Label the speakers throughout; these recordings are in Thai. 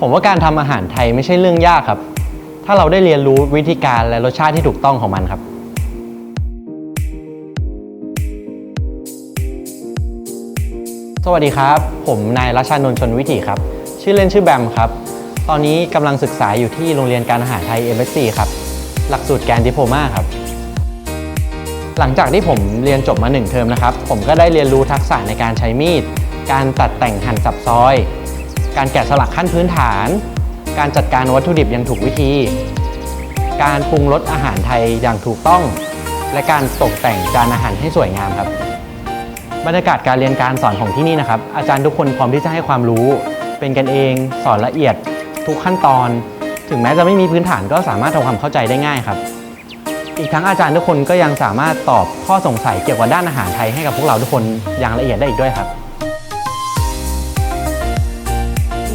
Speaker 1: ผมว่าการทำอาหารไทยไม่ใช่เรื่องยากครับ ถ้าเราได้เรียนรู้วิธีการและรสชาติที่ถูกต้องของมันครับ สวัสดีครับ ผมนายรัชานนท์ชนวิถีครับ ชื่อเล่นชื่อแบมครับ ตอนนี้กำลังศึกษาอยู่ที่โรงเรียนการอาหารไทย m s c ครับ หลักสูตรแกนดิโพมาครับ หลังจากที่ผมเรียนจบมาหนึ่งเทอมนะครับ ผมก็ได้เรียนรู้ทักษะในการใช้มีด การตัดแต่งหั่นสับซอย การแกะสลักขั้นพื้นฐาน การจัดการวัตถุดิบอย่างถูกวิธี การปรุงรสอาหารไทยอย่างถูกต้อง และการตกแต่งจานอาหารให้สวยงามครับ บรรยากาศการเรียนการสอนของที่นี่นะครับ อาจารย์ทุกคนพร้อมที่จะให้ความรู้ เป็นกันเองสอนละเอียด ทุกขั้นตอน ถึงแม้จะไม่มีพื้นฐานก็สามารถทำความเข้าใจได้ง่ายครับอีกทั้งอาจารย์ทุกคนก็ยังสามารถตอบข้อสงสัยเกี่ยวกับด้านอาหารไทยให้กับพวกเราทุกคนอย่างละเอียดได้อีกด้วยครับ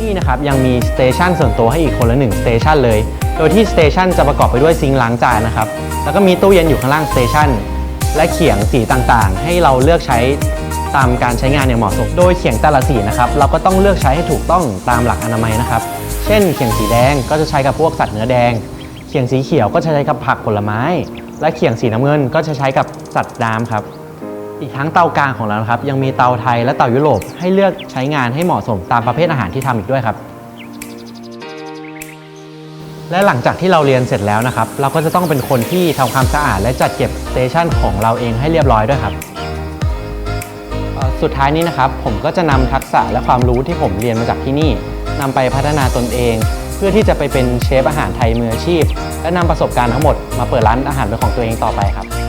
Speaker 1: นี่นะครับยังมีสเตชันส่วนตัวให้อีกคนละหนึ่งสเตชันเลย โดยที่สเตชันจะประกอบไปด้วยซิงค์ล้างจานนะครับ แล้วก็มีตู้เย็นอยู่ข้างล่างสเตชันและเขียงสีต่างๆ ให้เราเลือกใช้ตามการใช้งานอย่างเหมาะสม โดยเขียงแต่ละสีนะครับเราก็ต้องเลือกใช้ให้ถูกต้องตามหลักอนามัยนะครับ เช่น เขียงสีแดงก็จะใช้กับพวกสัตว์เนื้อแดง เขียงสีเขียวก็จะใช้กับผักผลไม้ และเขียงสีน้ำเงินก็จะใช้กับสัตว์น้ำครับ อีกทั้งเตากลางของเรานะครับยังมีเตาไทยและเตายุโรปให้เลือกใช้งานให้เหมาะสมตามประเภทอาหารที่ทำอีกด้วยครับ และหลังจากที่เราเรียนเสร็จแล้วนะครับ เราก็จะต้องเป็นคนที่ทำความสะอาด และจัดเก็บสเตชันของเราเองให้เรียบร้อยด้วยครับสุดท้ายนี้นะครับผมก็จะนำทักษะและความรู้ที่ผมเรียนมาจากที่นี่นำไปพัฒนาตนเอง เพื่อที่จะไปเป็นเชฟอาหารไทยมืออาชีพ และนำประสบการณ์ทั้งหมดมาเปิดร้านอาหารเป็นของตัวเองต่อไปครับ